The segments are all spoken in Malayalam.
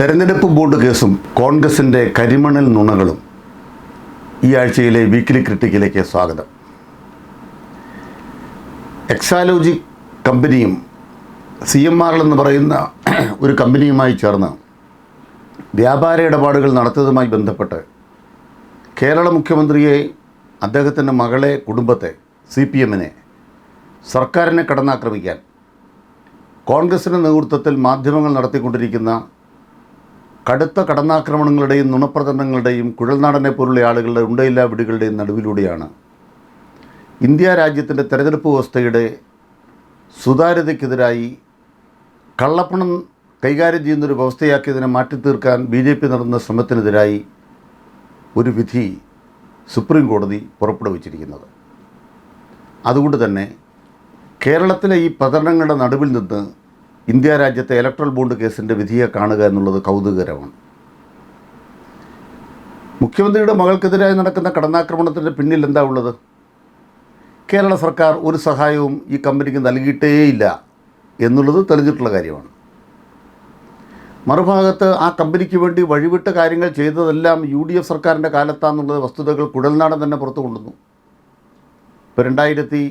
തെരഞ്ഞെടുപ്പ് ബോർഡ് കേസും കോൺഗ്രസിന്റെ കരിമണൽ നുണകളും ഈ ആഴ്ചയിലെ വീക്കിലി ക്രിട്ടിക്കിലേക്ക് സ്വാഗതം. എക്സാലോജി കമ്പനിയും സി എം ആർ എന്ന് പറയുന്ന ഒരു കമ്പനിയുമായി ചേർന്ന് വ്യാപാര ഇടപാടുകൾ നടത്തിയതുമായി ബന്ധപ്പെട്ട് കേരള മുഖ്യമന്ത്രിയെ അദ്ദേഹത്തിന്റെ മകളെ കുടുംബത്തെ സി പി എമ്മിനെ സർക്കാരിനെ കടന്നാക്രമിക്കാൻ കോൺഗ്രസിന്റെ നേതൃത്വത്തിൽ മാധ്യമങ്ങൾ നടത്തിക്കൊണ്ടിരിക്കുന്ന കടുത്ത കടന്നാക്രമണങ്ങളുടെയും നുണപ്രചരണങ്ങളുടെയും കുഴൽനാടനെ പോലുള്ള ആളുകളുടെ ഉണ്ടയില്ലാ വിടുകളുടെയും നടുവിലൂടെയാണ് ഇന്ത്യ രാജ്യത്തിന്റെ തെരഞ്ഞെടുപ്പ് വ്യവസ്ഥയുടെ സുതാര്യതയ്ക്കെതിരായി കള്ളപ്പണം കൈകാര്യം ചെയ്യുന്നൊരു വ്യവസ്ഥയാക്കിയതിനെ മാറ്റിത്തീർക്കാൻ ബി ജെ പി നടന്ന ശ്രമത്തിനെതിരായി ഒരു വിധി സുപ്രീം കോടതി പുറപ്പെടുവിച്ചിരിക്കുന്നത്. അതുകൊണ്ട് തന്നെ കേരളത്തിലെ ഈ പ്രചരണങ്ങളുടെ നടുവിൽ നിന്ന് ഇന്ത്യ രാജ്യത്തെ ഇലക്ട്രൽ ബോണ്ട് കേസിന്റെ വിധിയെ കാണുക എന്നുള്ളത് കൗതുകരമാണ് മുഖ്യമന്ത്രിയുടെ മകൾക്കെതിരായി നടക്കുന്ന കടന്നാക്രമണത്തിന്റെ പിന്നിൽ എന്താ ഉള്ളത്? കേരള സർക്കാർ ഒരു സഹായവും ഈ കമ്പനിക്ക് നൽകിയിട്ടേയില്ല എന്നുള്ളത് തെളിഞ്ഞിട്ടുള്ള കാര്യമാണ്. മറുഭാഗത്ത് ആ കമ്പനിക്ക് വേണ്ടി വഴിവിട്ട കാര്യങ്ങൾ ചെയ്തതെല്ലാം യു ഡി എഫ് സർക്കാരിന്റെ കാലത്താണെന്നുള്ളത് വസ്തുതകൾ കുഴൽനാടൻ തന്നെ പുറത്തു കൊണ്ടുവന്നു ഇപ്പോൾ രണ്ടായിരത്തി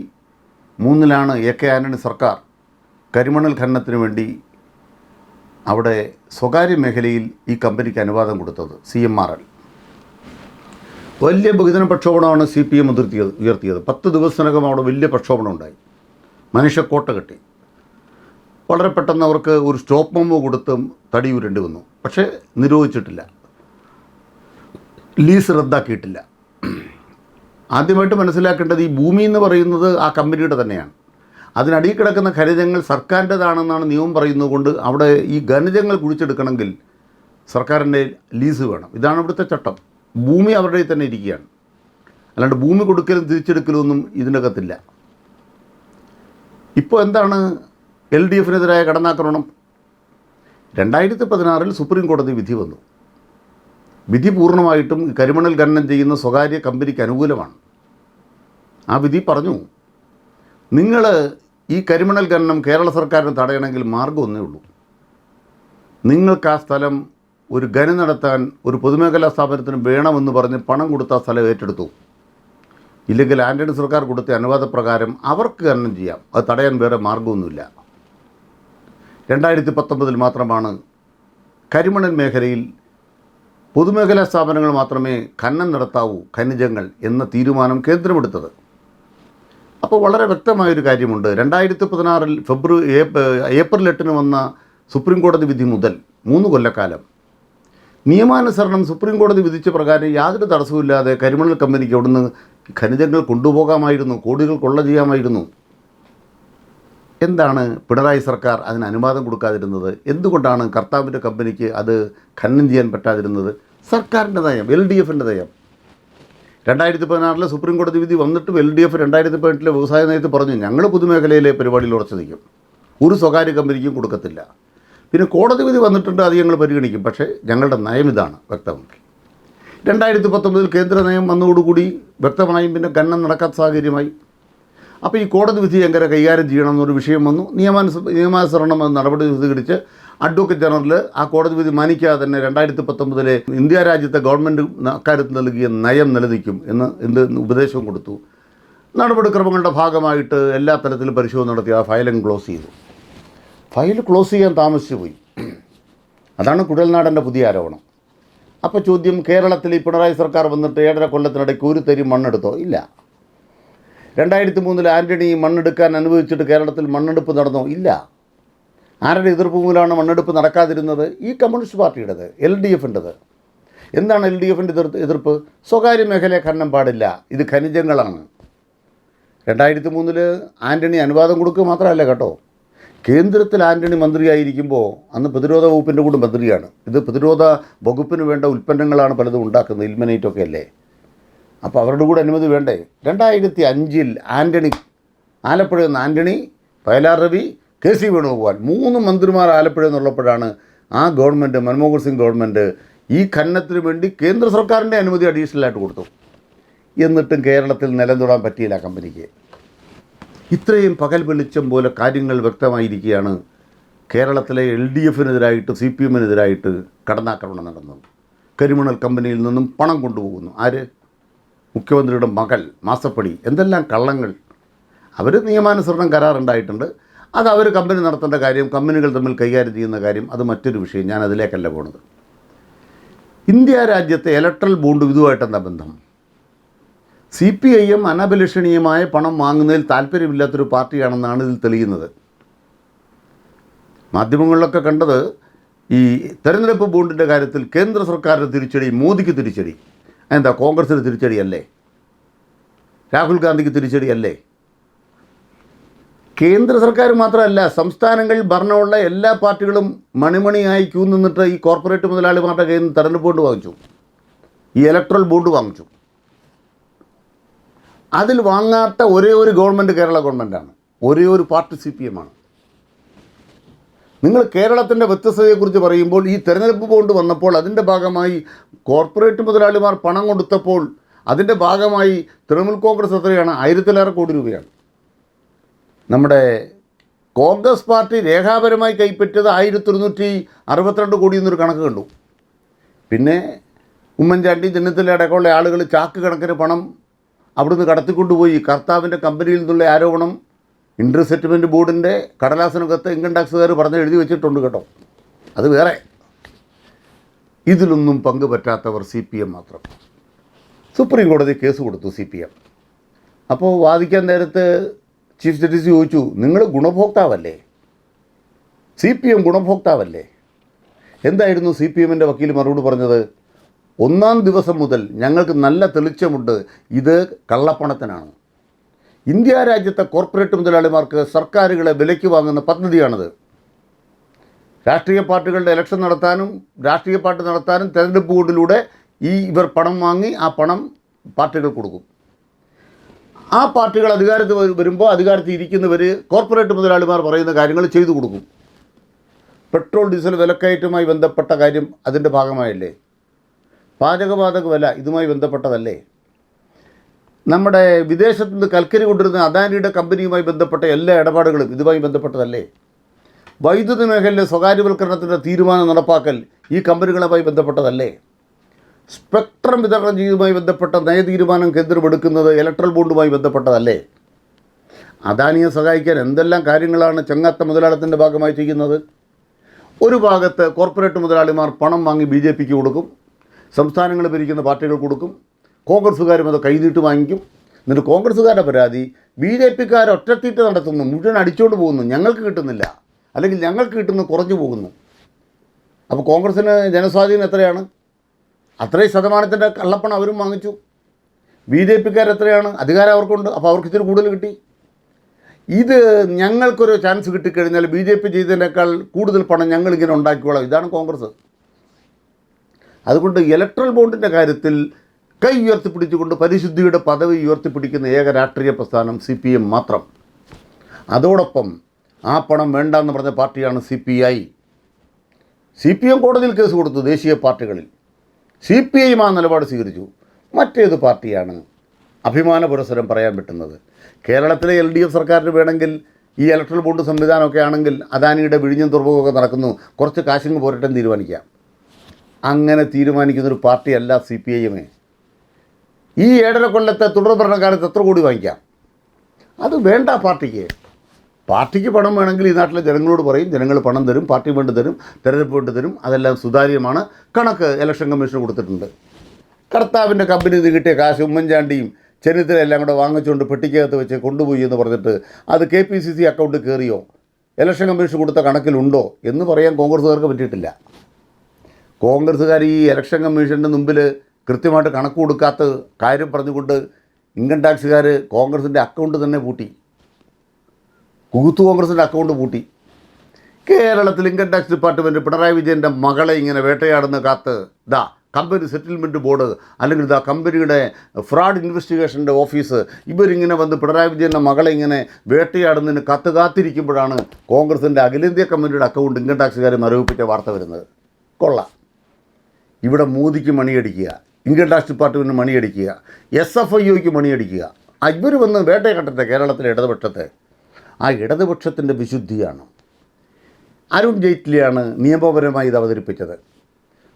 മൂന്നിലാണ് എ കെ ആന്റണി സർക്കാർ കരിമണൽ ഖനനത്തിന് വേണ്ടി അവിടെ സ്വകാര്യ മേഖലയിൽ ഈ കമ്പനിക്ക് അനുവാദം കൊടുത്തത് സി എം ആർ എൽ. വലിയ ബഹുജന പ്രക്ഷോഭണമാണ് സി പി എം ഉതിർത്തിയത് ഉയർത്തിയത്. പത്ത് ദിവസത്തിനകം അവിടെ വലിയ പ്രക്ഷോഭണം ഉണ്ടായി. മനുഷ്യക്കോട്ട കെട്ടി വളരെ പെട്ടെന്ന് അവർക്ക് ഒരു സ്റ്റോപ്പ് മെമ്മോ കൊടുത്തും തടിയൂരേണ്ടി വന്നു. പക്ഷേ നിരോധിച്ചിട്ടില്ല. ലീസ് റദ്ദാക്കിയിട്ടില്ല. ആദ്യമായിട്ട് മനസ്സിലാക്കേണ്ടത് ഈ ഭൂമി എന്ന് പറയുന്നത് ആ കമ്പനിയുടെ തന്നെയാണ്. അതിനടിയിൽ കിടക്കുന്ന ഖനിജങ്ങൾ സർക്കാരിന്റെതാണെന്നാണ് നിയമം പറയുന്നത് കൊണ്ട് അവിടെ ഈ ഖനിജങ്ങൾ കുഴിച്ചെടുക്കണമെങ്കിൽ സർക്കാരിന്റെ ലീസ് വേണം. ഇതാണ് ഇവിടുത്തെ ചട്ടം. ഭൂമി അവരുടെ തന്നെ ഇരിക്കുകയാണ്. അല്ലാണ്ട് ഭൂമി കൊടുക്കലും തിരിച്ചെടുക്കലും ഒന്നും ഇതിനകത്തില്ല. ഇപ്പോൾ എന്താണ് എൽ ഡി എഫിനെതിരായ കടന്നാക്രമണം? രണ്ടായിരത്തി പതിനാറിൽ സുപ്രീം കോടതി വിധി വന്നു. വിധി പൂർണമായിട്ടും കരിമണൽ ഖനനം ചെയ്യുന്ന സ്വകാര്യ കമ്പനിക്ക് അനുകൂലമാണ്. ആ വിധി പറഞ്ഞു. നിങ്ങൾ ഈ കരിമണൽ ഖനനം കേരള സർക്കാരിന് തടയണമെങ്കിൽ മാർഗം ഒന്നേ ഉള്ളൂ. നിങ്ങൾക്ക് ആ സ്ഥലം ഒരു ഖനം നടത്താൻ ഒരു പൊതുമേഖലാ സ്ഥാപനത്തിന് വേണമെന്ന് പറഞ്ഞ് പണം കൊടുത്ത ആ സ്ഥലം ഏറ്റെടുത്തു. ഇല്ലെങ്കിൽ ആന്റണി സർക്കാർ കൊടുത്ത അനുവാദപ്രകാരം അവർക്ക് ഖനനം ചെയ്യാം. അത് തടയാൻ വേറെ മാർഗമൊന്നുമില്ല. രണ്ടായിരത്തി പത്തൊമ്പതിൽ മാത്രമാണ് കരിമണൽ മേഖലയിൽ പൊതുമേഖലാ സ്ഥാപനങ്ങൾ മാത്രമേ ഖനനം നടത്താവൂ ഖനിജങ്ങൾ എന്ന തീരുമാനം കേന്ദ്രമെടുത്തത്. അപ്പോൾ വളരെ വ്യക്തമായൊരു കാര്യമുണ്ട്. രണ്ടായിരത്തി പതിനാറിൽ ഫെബ്രുവരി ഏപ്- ഏപ്രിൽ എട്ടിന് വന്ന സുപ്രീം കോടതി വിധി മുതൽ മൂന്ന് കൊല്ലക്കാലം. നിയമാനുസരണം സുപ്രീം കോടതി വിധിച്ച പ്രകാരം യാതൊരു തടസ്സവുമില്ലാതെ കരിമണൽ കമ്പനിക്ക് അവിടുന്ന് ഖനിജങ്ങൾ കൊണ്ടുപോകാമായിരുന്നു കോടികൾ കൊള്ള ചെയ്യാമായിരുന്നു. എന്താണ് പിണറായി സർക്കാർ അതിന് അനുവാദം കൊടുക്കാതിരുന്നത്? എന്തുകൊണ്ടാണ് കർത്താവിന്റെ കമ്പനിക്ക് അത് ഖനനം ചെയ്യാൻ പറ്റാതിരുന്നത്? സർക്കാരിന്റെ നയം എൽ ഡി എഫിന്റെ നയം. രണ്ടായിരത്തി പതിനാറിലെ സുപ്രീം കോടതി വിധി വന്നിട്ടും എൽ ഡി എഫ് രണ്ടായിരത്തി പതിനെട്ടിലെ വ്യവസായ നയത്തിൽ പറഞ്ഞു ഞങ്ങൾ പൊതുമേഖലയിലെ പരിപാടിയിൽ ഉറച്ചു നിൽക്കും. ഒരു സ്വകാര്യ കമ്പനിക്കും കൊടുക്കത്തില്ല. പിന്നെ കോടതി വിധി വന്നിട്ടുണ്ട് അത് ഞങ്ങൾ പരിഗണിക്കും. പക്ഷേ ഞങ്ങളുടെ നയം ഇതാണ് വ്യക്തമാക്കി. രണ്ടായിരത്തി പത്തൊമ്പതിൽ കേന്ദ്ര നയം വന്നതോടുകൂടി വ്യക്തമായും പിന്നെ ഖനനം നടക്കാത്ത സാഹചര്യമായി. അപ്പോൾ ഈ കോടതി വിധി എങ്ങനെ കൈകാര്യം ചെയ്യണം എന്നൊരു വിഷയം വന്നു. നിയമാനുസ നിയമാനുസരണം നടപടി സ്വീകരിച്ച് അഡ്വക്കേറ്റ് ജനറൽ ആ കോടതി വിധി മാനിക്കാതെ തന്നെ രണ്ടായിരത്തി പത്തൊമ്പതിലെ ഇന്ത്യ രാജ്യത്തെ ഗവൺമെന്റ് അക്കാര്യത്തിൽ നൽകിയ നയം നിലനിൽക്കും എന്ന് എന്ത് ഉപദേശം കൊടുത്തു. നടപടിക്രമങ്ങളുടെ ഭാഗമായിട്ട് എല്ലാ തരത്തിലും പരിശോധന നടത്തി ആ ഫയലും ക്ലോസ് ചെയ്തു. ഫയൽ ക്ലോസ് ചെയ്യാൻ താമസിച്ചു പോയി. അതാണ് കുഴൽനാടന്റെ പുതിയ ആരോപണം. അപ്പോൾ ചോദ്യം കേരളത്തിൽ ഈ പിണറായി സർക്കാർ വന്നിട്ട് ഏഴര കൊല്ലത്തിനിടയ്ക്ക് ഒരു തരി മണ്ണെടുത്തോ? ഇല്ല. രണ്ടായിരത്തി മൂന്നിൽ ആന്റണി മണ്ണെടുക്കാൻ അനുവദിച്ചിട്ട് കേരളത്തിൽ മണ്ണെടുപ്പ് നടന്നോ? ഇല്ല. ആരുടെ എതിർപ്പ് മൂലമാണ് മണ്ണെടുപ്പ് നടക്കാതിരുന്നത്? ഈ കമ്മ്യൂണിസ്റ്റ് പാർട്ടിയുടേത് എൽ ഡി എഫിന്റെത്. എന്താണ് എൽ ഡി എഫിന്റെ എതിർ എതിർപ്പ്? സ്വകാര്യ മേഖലയെ ഖനനം പാടില്ല. ഇത് ഖനിജങ്ങളാണ്. രണ്ടായിരത്തി മൂന്നിൽ ആന്റണി അനുവാദം കൊടുക്കുക മാത്രമല്ല കേട്ടോ. കേന്ദ്രത്തിൽ ആന്റണി മന്ത്രിയായിരിക്കുമ്പോൾ അന്ന് പ്രതിരോധ വകുപ്പിന്റെ കൂടെ മന്ത്രിയാണ്. ഇത് പ്രതിരോധ വകുപ്പിന് വേണ്ട ഉൽപ്പന്നങ്ങളാണ് പലതും ഉണ്ടാക്കുന്നത് ഇൽമനൈറ്റൊക്കെ അല്ലേ? അപ്പോൾ അവരുടെ കൂടെ അനുമതി വേണ്ടേ? രണ്ടായിരത്തി അഞ്ചിൽ ആന്റണി ആലപ്പുഴയിൽ നിന്ന് ആന്റണി വയലാർ രവി കെ സി വേണുഗോപാൽ മൂന്ന് മന്ത്രിമാർ ആലപ്പുഴ എന്നുള്ളപ്പോഴാണ് ആ ഗവൺമെന്റ് മൻമോഹൻ സിംഗ് ഗവൺമെന്റ് ഈ ഖനനത്തിന് വേണ്ടി കേന്ദ്ര സർക്കാരിന്റെ അനുമതി അഡീഷണലായിട്ട് കൊടുത്തു. എന്നിട്ടും കേരളത്തിൽ നിലം തൊടാൻ പറ്റിയില്ല കമ്പനിക്ക്. ഇത്രയും പകൽ വെളിച്ചം പോലെ കാര്യങ്ങൾ വ്യക്തമായിരിക്കുകയാണ് കേരളത്തിലെ എൽ ഡി എഫിനെതിരായിട്ട് സി പി എമ്മിനെതിരായിട്ട് കടന്നാക്രമണം നടന്നു കരിമണൽ കമ്പനിയിൽ നിന്നും പണം കൊണ്ടുപോകുന്നു. ആര്? മുഖ്യമന്ത്രിയുടെ മകൾ മാസപ്പടി. എന്തെല്ലാം കള്ളങ്ങൾ? അവർ നിയമാനുസരണം കരാറുണ്ടായിട്ടുണ്ട്. അത് അവർ കമ്പനി നടത്തേണ്ട കാര്യം കമ്പനികൾ തമ്മിൽ കൈകാര്യം ചെയ്യുന്ന കാര്യം അത് മറ്റൊരു വിഷയം. ഞാൻ അതിലേക്കല്ല പോണത്. ഇന്ത്യ രാജ്യത്തെ ഇലക്ട്രൽ ബോണ്ട് ഇതുമായിട്ടെന്താ ബന്ധം? സി പി ഐ എം അനഭിലഷണീയമായ പണം വാങ്ങുന്നതിൽ താല്പര്യമില്ലാത്തൊരു പാർട്ടിയാണെന്നാണ് ഇതിൽ തെളിയുന്നത്. മാധ്യമങ്ങളിലൊക്കെ കണ്ടത് ഈ തെരഞ്ഞെടുപ്പ് ബോണ്ടിന്റെ കാര്യത്തിൽ കേന്ദ്ര സർക്കാരിന്റെ തിരിച്ചടി മോദിക്ക് തിരിച്ചടി. എന്താ കോൺഗ്രസിന് തിരിച്ചടിയല്ലേ? രാഹുൽ ഗാന്ധിക്ക് തിരിച്ചടിയല്ലേ? കേന്ദ്ര സർക്കാർ മാത്രമല്ല സംസ്ഥാനങ്ങൾ ഭരണമുള്ള എല്ലാ പാർട്ടികളും മണിമണിയായി ക്യൂ നിന്നിട്ട് ഈ കോർപ്പറേറ്റ് മുതലാളിമാരുടെ കയ്യിൽ നിന്ന് തെരഞ്ഞെടുപ്പ് ബോണ്ട് വാങ്ങിച്ചു. ഈ ഇലക്ട്രൽ ബോണ്ട് വാങ്ങിച്ചു. അതിൽ വാങ്ങാത്ത ഒരേ ഒരു ഗവൺമെന്റ് കേരള ഗവൺമെന്റാണ് ഒരേ ഒരു പാർട്ടി സി പി എമ്മാണ് നിങ്ങൾ കേരളത്തിന്റെ വ്യത്യസ്തതയെക്കുറിച്ച് പറയുമ്പോൾ ഈ തെരഞ്ഞെടുപ്പ് ബോണ്ട് വന്നപ്പോൾ അതിന്റെ ഭാഗമായി കോർപ്പറേറ്റ് മുതലാളിമാർ പണം കൊടുത്തപ്പോൾ അതിന്റെ ഭാഗമായി തൃണമൂൽ കോൺഗ്രസ് എത്രയാണ്? ആയിരത്തിലേറെ കോടി രൂപയാണ്. നമ്മുടെ കോൺഗ്രസ് പാർട്ടി രേഖാപരമായി കൈപ്പറ്റിയത് ആയിരത്തി ഒരുന്നൂറ്റി അറുപത്തിരണ്ട് കോടി എന്നൊരു കണക്ക് കണ്ടു. പിന്നെ ഉമ്മൻചാണ്ടി ചെന്നിത്തല അടക്കമുള്ള ആളുകൾ ചാക്ക് കണക്കിന് പണം അവിടുന്ന് കടത്തിക്കൊണ്ടുപോയി. കർത്താവിന്റെ കമ്പനിയിൽ നിന്നുള്ള ആരോപണം ഇൻട്ര സെറ്റിൽമെന്റ് ബോർഡിന്റെ കടലാസിനകത്ത് ഇൻകം ടാക്സുകാർ പറഞ്ഞ് എഴുതി വെച്ചിട്ടുണ്ട് കേട്ടോ. അത് വേറെ. ഇതിലൊന്നും പങ്ക് പറ്റാത്തവർ സി പി എം മാത്രം. സുപ്രീം കോടതി കേസ് കൊടുത്തു സി പി എം. അപ്പോൾ വാദിക്കാൻ നേരത്ത് ചീഫ് ജസ്റ്റിസ് ചോദിച്ചു നിങ്ങൾ ഗുണഭോക്താവല്ലേ? സി പി എം ഗുണഭോക്താവല്ലേ? എന്തായിരുന്നു സി പി എമ്മിന്റെ വക്കീൽ മറുപടി പറഞ്ഞത്? ഒന്നാം ദിവസം മുതൽ ഞങ്ങൾക്ക് നല്ല തെളിച്ചമുണ്ട് ഇത് കള്ളപ്പണത്തിനാണ്. ഇന്ത്യ രാജ്യത്തെ കോർപ്പറേറ്റ് മുതലാളിമാർക്ക് സർക്കാരുകളെ വിലയ്ക്ക് വാങ്ങുന്ന പദ്ധതിയാണിത്. രാഷ്ട്രീയ പാർട്ടികളുടെ ഇലക്ഷൻ നടത്താനും രാഷ്ട്രീയ പാർട്ടി നടത്താനും തെരഞ്ഞെടുപ്പ് ബോർഡിലൂടെ ഈ ഇവർ പണം വാങ്ങി ആ പണം പാർട്ടികൾ കൊടുക്കും. ആ പാർട്ടികൾ അധികാരത്തിൽ വരുമ്പോൾ അധികാരത്തിൽ ഇരിക്കുന്നവർ കോർപ്പറേറ്റ് മുതലാളിമാർ പറയുന്ന കാര്യങ്ങൾ ചെയ്തു കൊടുക്കും. പെട്രോൾ ഡീസൽ വിലക്കയറ്റവുമായി ബന്ധപ്പെട്ട കാര്യം അതിന്റെ ഭാഗമായല്ലേ? പാചകവാതക വില ഇതുമായി ബന്ധപ്പെട്ടതല്ലേ? നമ്മുടെ വിദേശത്ത് നിന്ന് കൽക്കരി കൊണ്ടിരുന്ന അദാനിയുടെ കമ്പനിയുമായി ബന്ധപ്പെട്ട എല്ലാ ഇടപാടുകളും ഇതുമായി ബന്ധപ്പെട്ടതല്ലേ? വൈദ്യുതി മേഖലയിലെ സ്വകാര്യവൽക്കരണത്തിന്റെ തീരുമാനം നടപ്പാക്കൽ ഈ കമ്പനികളുമായി ബന്ധപ്പെട്ടതല്ലേ? സ്പെക്ട്രം വിതരണം ചെയ്തതുമായി ബന്ധപ്പെട്ട നയതീരുമാനം കേന്ദ്രം എടുക്കുന്നത് ഇലക്ട്രൽ ബോണ്ടുമായി ബന്ധപ്പെട്ടതല്ലേ? അദാനിയെ സഹായിക്കാൻ എന്തെല്ലാം കാര്യങ്ങളാണ് ചങ്ങാത്ത മുതലാളത്തിന്റെ ഭാഗമായി ചെയ്യുന്നത്? ഒരു ഭാഗത്ത് കോർപ്പറേറ്റ് മുതലാളിമാർ പണം വാങ്ങി ബി ജെ പിക്ക് കൊടുക്കും സംസ്ഥാനങ്ങൾ ഭരിക്കുന്ന പാർട്ടികൾ കൊടുക്കും കോൺഗ്രസ്സുകാരും അത് കൈനീട്ട് വാങ്ങിക്കും. എന്നിട്ട് കോൺഗ്രസ്സുകാരുടെ പരാതി ബി ജെ പിക്കാർ ഒറ്റത്തീറ്റ നടത്തുന്നു മുഴുവൻ അടിച്ചുകൊണ്ട് പോകുന്നു ഞങ്ങൾക്ക് കിട്ടുന്നില്ല. അല്ലെങ്കിൽ ഞങ്ങൾക്ക് കിട്ടുന്നത് കുറഞ്ഞു പോകുന്നു. അപ്പോൾ കോൺഗ്രസ്സിന് ജനസ്വാധീനം എത്രയാണ്? അത്രയും ശതമാനത്തിന്റെ കള്ളപ്പണം അവരും വാങ്ങിച്ചു. ബി ജെ പിക്കാർ എത്രയാണ്? അധികാരം അവർക്കുണ്ട്. അപ്പോൾ അവർക്ക് ഇത്തിരി കൂടുതൽ കിട്ടി. ഇത് ഞങ്ങൾക്കൊരു ചാൻസ് കിട്ടിക്കഴിഞ്ഞാൽ ബി ജെ പി ചെയ്തതിനേക്കാൾ കൂടുതൽ പണം ഞങ്ങളിങ്ങനെ ഉണ്ടാക്കിക്കോളാം. ഇതാണ് കോൺഗ്രസ്. അതുകൊണ്ട് ഇലക്ട്രൽ ബോണ്ടിന്റെ കാര്യത്തിൽ കൈ ഉയർത്തിപ്പിടിച്ചുകൊണ്ട് പരിശുദ്ധിയുടെ പദവി ഉയർത്തിപ്പിടിക്കുന്ന ഏക രാഷ്ട്രീയ പ്രസ്ഥാനം സി പി എം മാത്രം. അതോടൊപ്പം ആ പണം വേണ്ടെന്ന് പറഞ്ഞ പാർട്ടിയാണ് C P I. C P M കോടതിയിൽ കേസ് കൊടുത്തു ദേശീയ പാർട്ടികളിൽ. സി പി ഐ ആ നിലപാട് സ്വീകരിച്ചു. മറ്റേത് പാർട്ടിയാണ് അഭിമാന പുരസ്സരം പറയാൻ പറ്റുന്നത്. കേരളത്തിലെ എൽ ഡി എഫ് സർക്കാരിന് വേണമെങ്കിൽ ഈ ഇലക്ട്രൽ ബോണ്ട് സംവിധാനമൊക്കെ ആണെങ്കിൽ അദാനിയുടെ വിഴിഞ്ഞും തുറമുഖമൊക്കെ നടക്കുന്നു. കുറച്ച് കാശിങ് പോരട്ടെന്ന് തീരുമാനിക്കാം. അങ്ങനെ തീരുമാനിക്കുന്നൊരു പാർട്ടിയല്ല സി പി ഐ എമ്മേ ഈ ഏഴര കൊല്ലത്തെ തുടർ ഭരണകാലത്ത് എത്ര കോടി വാങ്ങിക്കാം? അത് വേണ്ട പാർട്ടിക്ക്. പാർട്ടിക്ക് പണം വേണമെങ്കിൽ ഈ നാട്ടിലെ ജനങ്ങളോട് പറയും ജനങ്ങൾ പണം തരും പാർട്ടി വേണ്ടി തരും തെരഞ്ഞെടുപ്പ് വേണ്ടി തരും അതെല്ലാം സുതാര്യമാണ്. കണക്ക് ഇലക്ഷൻ കമ്മീഷന് കൊടുത്തിട്ടുണ്ട്. കർത്താവിന്റെ കമ്പനി നിന്ന് കിട്ടിയ കാശ് ഉമ്മൻചാണ്ടിയും ചെന്നിത്തല എല്ലാം കൂടെ വാങ്ങിച്ചുകൊണ്ട് പെട്ടിക്കകത്ത് വെച്ച് കൊണ്ടുപോയി എന്ന് പറഞ്ഞിട്ട് അത് K P C C account കയറിയോ? ഇലക്ഷൻ കമ്മീഷൻ കൊടുത്ത കണക്കിലുണ്ടോ എന്ന് പറയാൻ കോൺഗ്രസ്സുകാർക്ക് പറ്റിയിട്ടില്ല. കോൺഗ്രസ്സുകാർ ഈ ഇലക്ഷൻ കമ്മീഷന്റെ മുമ്പിൽ കൃത്യമായിട്ട് കണക്ക് കൊടുക്കാത്ത കാര്യം പറഞ്ഞുകൊണ്ട് ഇൻകം ടാക്സുകാർ കോൺഗ്രസിന്റെ അക്കൗണ്ട് തന്നെ പൂട്ടി. കൂത്തു കോൺഗ്രസിന്റെ അക്കൗണ്ട് പൂട്ടി. കേരളത്തിൽ ഇൻകം ടാക്സ് ഡിപ്പാർട്ട്മെന്റ് പിണറായി വിജയന്റെ മകളെ ഇങ്ങനെ വേട്ടയാടുന്ന കാത്ത് ഇതാ കമ്പനി സെറ്റിൽമെന്റ് ബോർഡ് അല്ലെങ്കിൽ ഇതാ കമ്പനിയുടെ ഫ്രോഡ് ഇൻവെസ്റ്റിഗേഷന്റെ ഓഫീസ് ഇവരിങ്ങനെ വന്ന് പിണറായി വിജയന്റെ മകളെ ഇങ്ങനെ വേട്ടയാടുന്നതിന് കത്ത് കാത്തിരിക്കുമ്പോഴാണ് കോൺഗ്രസിന്റെ അഖിലേന്ത്യാ കമ്മിറ്റിയുടെ അക്കൗണ്ട് ഇൻകം ടാക്സുകാർ മരവിപ്പിച്ച വാർത്ത വരുന്നത്. കൊള്ളാം. ഇവിടെ മോദിക്ക് മണിയടിക്കുക ഇൻകം ടാക്സ് ഡിപ്പാർട്ട്മെന്റിന് മണിയടിക്കുക എസ് എഫ് ഐ ഒക്ക് മണിയടിക്കുക. ഇവർ വന്ന് വേട്ടയെ കണ്ടത്തെ കേരളത്തിലെ ഇടതുപക്ഷത്തെ. ആ ഇടതുപക്ഷത്തിന്റെ വിശുദ്ധിയാണ്. അരുൺ ജെയ്റ്റ്ലിയാണ് നിയമപരമായി ഇത് അവതരിപ്പിച്ചത്.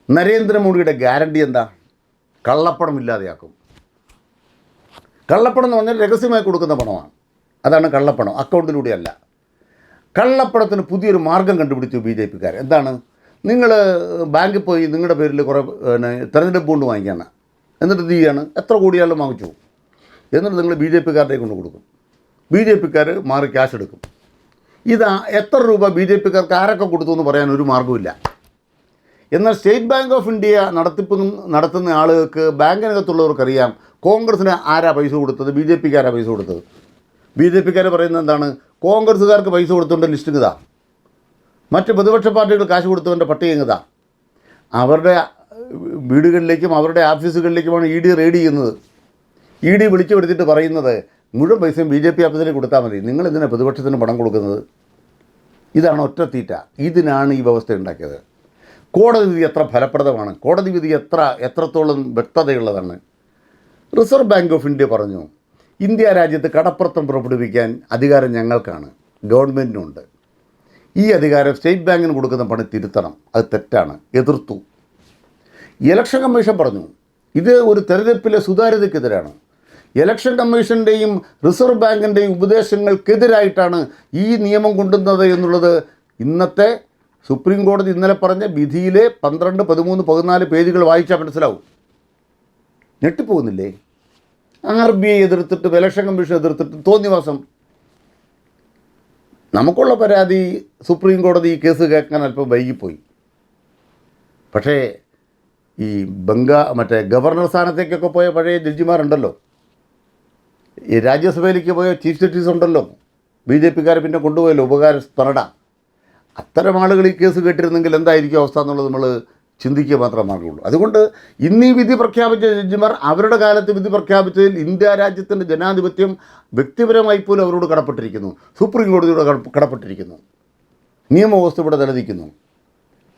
നരേന്ദ്രമോദിയുടെ ഗ്യാരണ്ടി എന്താ? കള്ളപ്പണം ഇല്ലാതെയാക്കും കള്ളപ്പണം എന്ന് പറഞ്ഞാൽ രഹസ്യമായി കൊടുക്കുന്ന പണമാണ്. അതാണ് കള്ളപ്പണം. അക്കൗണ്ടിലൂടെയല്ല. കള്ളപ്പണത്തിന് പുതിയൊരു മാർഗം കണ്ടുപിടിച്ചു ബി ജെ പിക്കാർ. എന്താണ്? നിങ്ങൾ ബാങ്കിൽ പോയി നിങ്ങളുടെ പേരിൽ കുറേ പിന്നെ തെരഞ്ഞെടുപ്പ് കൊണ്ട് വാങ്ങിക്കാണ് എന്നിട്ട് ഇത് ചെയ്യാണ്. എത്ര കോടിയാലും വാങ്ങിച്ചു എന്നിട്ട് നിങ്ങൾ ബി ജെ പിക്കാരുടെ കൊണ്ട് കൊടുക്കും. ബി ജെ പിക്കാർ മാറി ക്യാഷ് എടുക്കും. ഇത് എത്ര രൂപ ബി ജെ പിക്കാർക്ക് ആരൊക്കെ കൊടുത്തു എന്ന് പറയാൻ ഒരു മാർഗമില്ല എന്നാൽ സ്റ്റേറ്റ് ബാങ്ക് ഓഫ് ഇന്ത്യ നടത്തിപ്പ് നടത്തുന്ന ആളുകൾക്ക് ബാങ്കിനകത്തുള്ളവർക്കറിയാം കോൺഗ്രസ്സിന് ആരാ പൈസ കൊടുത്തത് ബി ജെ പിക്കാരാ പൈസ കൊടുത്തത്. ബി ജെ പിക്കാർ പറയുന്നത് എന്താണ്? കോൺഗ്രസ്സുകാർക്ക് പൈസ കൊടുത്തുകൊണ്ട് ലിസ്റ്റ് ഇതാ. മറ്റ് പ്രതിപക്ഷ പാർട്ടികൾ കാശ് കൊടുത്തവന്റെ പട്ടിക ഇതാ. അവരുടെ വീടുകളിലേക്കും അവരുടെ ഓഫീസുകളിലേക്കുമാണ് ഇ ഡി റെയ്ഡ് ചെയ്യുന്നത്. ഇ ഡി വിളിച്ചു വരുത്തിയിട്ട് പറയുന്നത് മുഴുവൻ പൈസയും ബി ജെ പി ആപ്പത്തിന് കൊടുത്താൽ മതി. നിങ്ങൾ എന്തിനാണ് പ്രതിപക്ഷത്തിന് പണം കൊടുക്കുന്നത്? ഇതാണ് ഒറ്റ തീറ്റ. ഇതിനാണ് ഈ വ്യവസ്ഥ ഉണ്ടാക്കിയത്. കോടതി വിധി എത്ര ഫലപ്രദമാണ്. കോടതി വിധി എത്ര എത്രത്തോളം വ്യക്തതയുള്ളതാണ്. റിസർവ് ബാങ്ക് ഓഫ് ഇന്ത്യ പറഞ്ഞു ഇന്ത്യ രാജ്യത്ത് കടപ്പുറത്തം പുറപ്പെടുവിക്കാൻ അധികാരം ഞങ്ങൾക്കാണ്. ഗവൺമെന്റിനുണ്ട് ഈ അധികാരം സ്റ്റേറ്റ് ബാങ്കിന് കൊടുക്കുന്ന പണി തിരുത്തണം. അത് തെറ്റാണ്. എതിർത്തു. ഇലക്ഷൻ കമ്മീഷൻ പറഞ്ഞു ഇത് ഒരു തെരഞ്ഞെടുപ്പിലെ സുതാര്യതയ്ക്കെതിരാണ്. ഇലക്ഷൻ കമ്മീഷന്റെയും റിസർവ് ബാങ്കിന്റെയും ഉപദേശങ്ങൾക്കെതിരായിട്ടാണ് ഈ നിയമം കൊണ്ടുവന്നത് എന്നുള്ളത് ഇന്നത്തെ സുപ്രീം കോടതി ഇന്നലെ പറഞ്ഞ വിധിയിലെ പന്ത്രണ്ട് പതിമൂന്ന് പതിനാല് പേജുകൾ വായിച്ചാൽ മനസ്സിലാവും. ഞെട്ടിപ്പോകുന്നില്ലേ? ആർ ബി ഐ എതിർത്തിട്ട് ഇലക്ഷൻ കമ്മീഷൻ എതിർത്തിട്ട് തോന്നിവാസം. നമുക്കുള്ള പരാതി സുപ്രീം കോടതി ഈ കേസ് കേൾക്കാൻ അല്പം വൈകിപ്പോയി. പക്ഷേ ഈ ബംഗാ മറ്റേ ഗവർണർ സ്ഥാനത്തേക്കൊക്കെ പോയ പഴയ ജഡ്ജിമാരുണ്ടല്ലോ. ഈ രാജ്യസഭയിലേക്ക് പോയ ചീഫ് ജസ്റ്റിസ് ഉണ്ടല്ലോ. ബി ജെ പിക്കാരെ പിന്നെ കൊണ്ടുപോയല്ലോ ഉപകാര സ്മരണ. അത്തരം ആളുകൾ ഈ കേസ് കേട്ടിരുന്നെങ്കിൽ എന്തായിരിക്കും അവസ്ഥ എന്നുള്ളത് നമ്മൾ ചിന്തിക്കുക മാത്രമേ മാർഗമുള്ളൂ അതുകൊണ്ട് ഇന്ന് ഈ വിധി പ്രഖ്യാപിച്ച ജഡ്ജിമാർ അവരുടെ കാലത്ത് വിധി പ്രഖ്യാപിച്ചതിൽ ഇന്ത്യ രാജ്യത്തിന്റെ ജനാധിപത്യം വ്യക്തിപരമായി പോലും അവരോട് കടപ്പെട്ടിരിക്കുന്നു. സുപ്രീം കോടതിയോട് കടപ്പെട്ടിരിക്കുന്നു. നിയമവ്യവസ്ഥ ഇവിടെ നിലനിൽക്കുന്നു.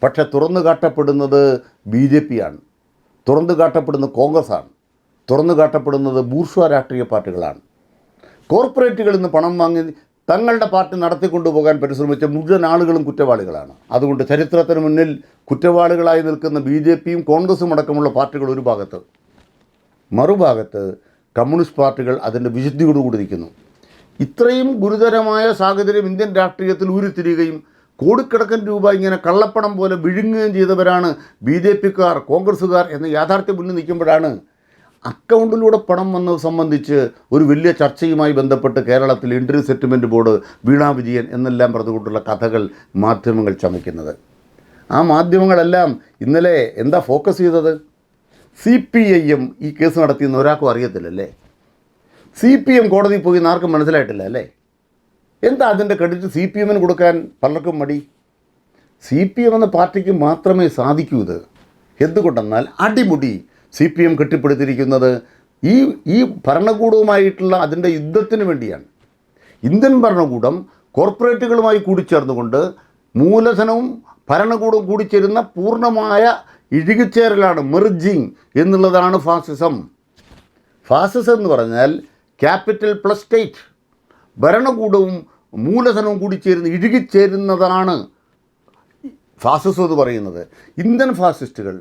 പക്ഷേ തുറന്നു കാട്ടപ്പെടുന്നത് ബി ജെ പിയാണ് തുറന്നു കാട്ടപ്പെടുന്നത് കോൺഗ്രസ്സാണ് തുറന്നു കാട്ടപ്പെടുന്നത് ബൂർഷ്വ രാഷ്ട്രീയ പാർട്ടികളാണ്. കോർപ്പറേറ്റുകളിൽ നിന്ന് പണം വാങ്ങി തങ്ങളുടെ പാർട്ടി നടത്തിക്കൊണ്ടുപോകാൻ പരിശ്രമിച്ച മുഴുവൻ ആളുകളും കുറ്റവാളികളാണ്. അതുകൊണ്ട് ചരിത്രത്തിന് മുന്നിൽ കുറ്റവാളികളായി നിൽക്കുന്ന ബി ജെ പിയും കോൺഗ്രസും അടക്കമുള്ള പാർട്ടികൾ ഒരു ഭാഗത്ത്. മറുഭാഗത്ത് കമ്മ്യൂണിസ്റ്റ് പാർട്ടികൾ അതിന്റെ വിശുദ്ധിയോടുകൂടി നിൽക്കുന്നു. ഇത്രയും ഗുരുതരമായ സാഹചര്യം ഇന്ത്യൻ രാഷ്ട്രീയത്തിൽ ഉരുത്തിരിയുകയും കോടിക്കണക്കിന് രൂപ ഇങ്ങനെ കള്ളപ്പണം പോലെ വിഴുങ്ങുകയും ചെയ്തവരാണ് ബി ജെ പിക്കാർ കോൺഗ്രസ്സുകാർ എന്ന യാഥാർത്ഥ്യം മുന്നിൽ നിൽക്കുമ്പോഴാണ് അക്കൗണ്ടിലൂടെ പണം വന്നത് സംബന്ധിച്ച് ഒരു വലിയ ചർച്ചയുമായി ബന്ധപ്പെട്ട് കേരളത്തിൽ interim settlement board Veena Vijayan എന്നെല്ലാം പറഞ്ഞുകൊണ്ടുള്ള കഥകൾ മാധ്യമങ്ങൾ ചമയ്ക്കുന്നത്. ആ മാധ്യമങ്ങളെല്ലാം ഇന്നലെ എന്താ ഫോക്കസ് ചെയ്തത്? സി പി ഐ എം ഈ കേസ് നടത്തിയെന്ന് ഒരാൾക്കും അറിയത്തില്ലല്ലേ? സി പി എം കോടതിയിൽ പോയി ആർക്കും മനസ്സിലായിട്ടില്ല അല്ലേ? എന്താ അതിന്റെ ക്രെഡിറ്റ് സി പി എമ്മിന് കൊടുക്കാൻ പലർക്കും മടി? സി പി എം എന്ന പാർട്ടിക്ക് മാത്രമേ സാധിക്കൂ ഇത്. എന്തുകൊണ്ടെന്നാൽ അടിമുടി സി പി എം കെട്ടിപ്പടുത്തിരിക്കുന്നത് ഈ ഈ ഭരണകൂടവുമായിട്ടുള്ള അതിന്റെ യുദ്ധത്തിന് വേണ്ടിയാണ്. ഇന്ത്യൻ ഭരണകൂടം കോർപ്പറേറ്റുകളുമായി കൂടിച്ചേർന്നുകൊണ്ട് മൂലധനവും ഭരണകൂടവും കൂടിച്ചേരുന്ന പൂർണമായ ഇഴുകിച്ചേരലാണ് മെർജിങ് എന്നുള്ളതാണ് ഫാസിസം. ഫാസിസം എന്ന് പറഞ്ഞാൽ ക്യാപിറ്റൽ പ്ലസ് സ്റ്റേറ്റ്. ഭരണകൂടവും മൂലധനവും കൂടി ചേരുന്ന ഇഴുകിച്ചേരുന്നതാണ് ഫാസിസം എന്ന് പറയുന്നത്. ഇന്ത്യൻ ഫാസിസ്റ്റുകൾ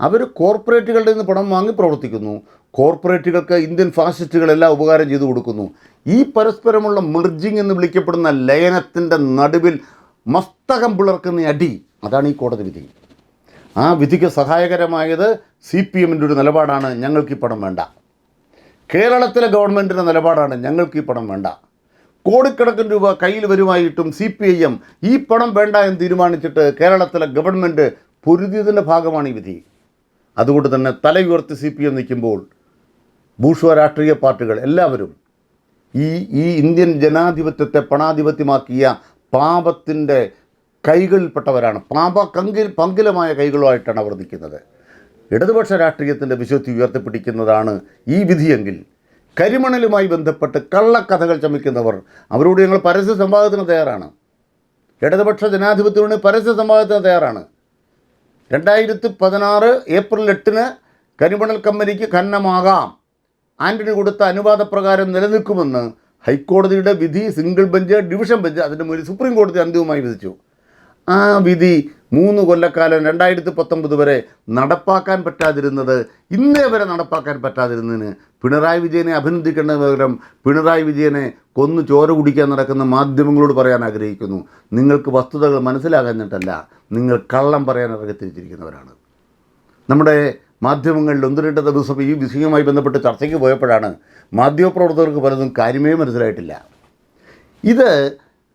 അവർ കോർപ്പറേറ്റുകളുടെ നിന്ന് പണം വാങ്ങി പ്രവർത്തിക്കുന്നു. കോർപ്പറേറ്റുകൾക്ക് ഇന്ത്യൻ ഫാസിസ്റ്റുകളെല്ലാം ഉപകാരം ചെയ്തു കൊടുക്കുന്നു. ഈ പരസ്പരമുള്ള മെർജിങ് എന്ന് വിളിക്കപ്പെടുന്ന ലയനത്തിന്റെ നടുവിൽ മസ്തകം പിളർക്കുന്ന അടി അതാണ് ഈ കോടതി വിധി. ആ വിധിക്ക് സഹായകരമായത് സി പി എമ്മിന്റെ ഒരു നിലപാടാണ് ഞങ്ങൾക്ക് ഈ പണം വേണ്ട. കേരളത്തിലെ ഗവൺമെന്റിന്റെ നിലപാടാണ് ഞങ്ങൾക്ക് ഈ പണം വേണ്ട. കോടിക്കണക്കിന് രൂപ കയ്യിൽ വരുമായിട്ടും സി പി ഐ എം ഈ പണം വേണ്ട എന്ന് തീരുമാനിച്ചിട്ട് കേരളത്തിലെ ഗവൺമെന്റ് പൊരുതിയതിന്റെ ഭാഗമാണ് ഈ വിധി. അതുകൊണ്ട് തന്നെ തല ഉയർത്ത് സി പി എം നിൽക്കുമ്പോൾ ഭൂഷ്വ രാഷ്ട്രീയ പാർട്ടികൾ എല്ലാവരും ഈ ഈ ഇന്ത്യൻ ജനാധിപത്യത്തെ പണാധിപത്യമാക്കിയ പാപത്തിന്റെ കൈകളിൽപ്പെട്ടവരാണ്. പാപ കങ്കിൽ പങ്കിലമായ കൈകളുമായിട്ടാണ് അവർ നിൽക്കുന്നത്. ഇടതുപക്ഷ രാഷ്ട്രീയത്തിന്റെ വിശുദ്ധി ഉയർത്തിപ്പിടിക്കുന്നതാണ് ഈ വിധിയെങ്കിൽ കരിമണലുമായി ബന്ധപ്പെട്ട് കള്ളക്കഥകൾ ചമിക്കുന്നവർ അവരോട് ഞങ്ങൾ പരസ്യ സംവാദത്തിന് തയ്യാറാണ്. ഇടതുപക്ഷ ജനാധിപത്യത്തിന് പരസ്യ സംവാദത്തിന് തയ്യാറാണ്. രണ്ടായിരത്തി പതിനാറ് ഏപ്രിൽ എട്ടിന് കരിമണൽ കമ്പനിക്ക് ഖനനമാകാം. ആന്റണി കൊടുത്ത അനുവാദപ്രകാരം നിലനിൽക്കുമെന്ന് ഹൈക്കോടതിയുടെ വിധി സിംഗിൾ ബെഞ്ച് ഡിവിഷൻ ബെഞ്ച് അതിന്റെ മുന്നിൽ സുപ്രീം കോടതി അന്തിമമായി വിധിച്ചു. ആ വിധി മൂന്ന് കൊല്ലക്കാലം രണ്ടായിരത്തി പത്തൊമ്പത് വരെ നടപ്പാക്കാൻ പറ്റാതിരുന്നത് ഇന്നേ വരെ നടപ്പാക്കാൻ പറ്റാതിരുന്നതിന് പിണറായി വിജയനെ അഭിനന്ദിക്കേണ്ട പകരം പിണറായി വിജയനെ കൊന്നു ചോര കുടിക്കാൻ നടക്കുന്ന മാധ്യമങ്ങളോട് പറയാൻ ആഗ്രഹിക്കുന്നു. നിങ്ങൾക്ക് വസ്തുതകൾ മനസ്സിലാകാഞ്ഞിട്ടല്ല നിങ്ങൾ കള്ളം പറയാൻ ഇറങ്ങിത്തിരിച്ചിരിക്കുന്നവരാണ് നമ്മുടെ മാധ്യമങ്ങളിൽ ഒന്ന് രണ്ട് ദിവസം ഈ വിഷയവുമായി ബന്ധപ്പെട്ട് ചർച്ചയ്ക്ക് പോയപ്പോഴാണ് മാധ്യമപ്രവർത്തകർക്ക് പലതും കാര്യമേ മനസ്സിലായിട്ടില്ല. ഇത്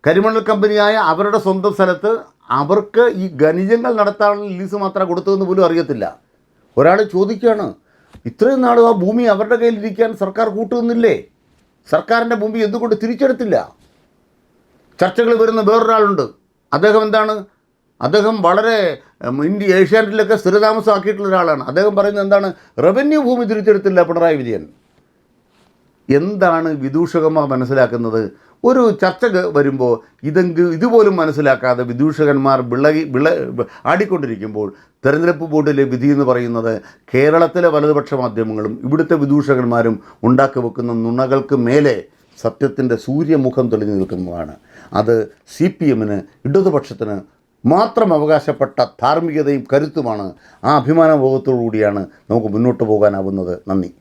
കരിമണൽ കമ്പനിയായ അവരുടെ സ്വന്തം സ്ഥലത്ത് അവർക്ക് ഈ ഖനിജങ്ങൾ നടത്താനുള്ള ലീസ് മാത്രം കൊടുത്തതെന്ന് പോലും അറിയത്തില്ല. ഒരാൾ ചോദിക്കുകയാണ് ഇത്രയും നാളും ആ ഭൂമി അവരുടെ കയ്യിലിരിക്കാൻ സർക്കാർ കൂട്ടുന്നില്ലേ സർക്കാരിന്റെ ഭൂമി എന്തുകൊണ്ട് തിരിച്ചെടുത്തില്ല? ചർച്ചകൾ വരുന്ന വേറൊരാളുണ്ട്. അദ്ദേഹം എന്താണ്? അദ്ദേഹം വളരെ ഇന്ത്യ ഏഷ്യാനെറ്റിലൊക്കെ സ്ഥിരതാമസമാക്കിയിട്ടുള്ള ഒരാളാണ്. അദ്ദേഹം പറയുന്നത് എന്താണ്? റവന്യൂ ഭൂമി തിരിച്ചെടുത്തില്ല പിണറായി വിജയൻ. എന്താണ് വിദൂഷകന്മാർ മനസ്സിലാക്കുന്നത്? ഒരു ചർച്ച വരുമ്പോൾ ഇതെങ്ക് ഇതുപോലും മനസ്സിലാക്കാതെ വിദൂഷകന്മാർ വിളകി വിള ആടിക്കൊണ്ടിരിക്കുമ്പോൾ തെരഞ്ഞെടുപ്പ് ബോർഡിലെ വിധി എന്ന് പറയുന്നത് കേരളത്തിലെ വലതുപക്ഷ മാധ്യമങ്ങളും ഇവിടുത്തെ വിദൂഷകന്മാരും ഉണ്ടാക്കി വെക്കുന്ന നുണകൾക്ക് മേലെ സത്യത്തിന്റെ സൂര്യമുഖം തെളിഞ്ഞു നിൽക്കുന്നതാണ്. അത് സി പി എമ്മിന് ഇടതുപക്ഷത്തിന് മാത്രം അവകാശപ്പെട്ട ധാർമ്മികതയും കരുത്തുമാണ് ആ അഭിമാന ബോധത്തോടു കൂടിയാണ് നമുക്ക് മുന്നോട്ട് പോകാനാവുന്നത്. നന്ദി.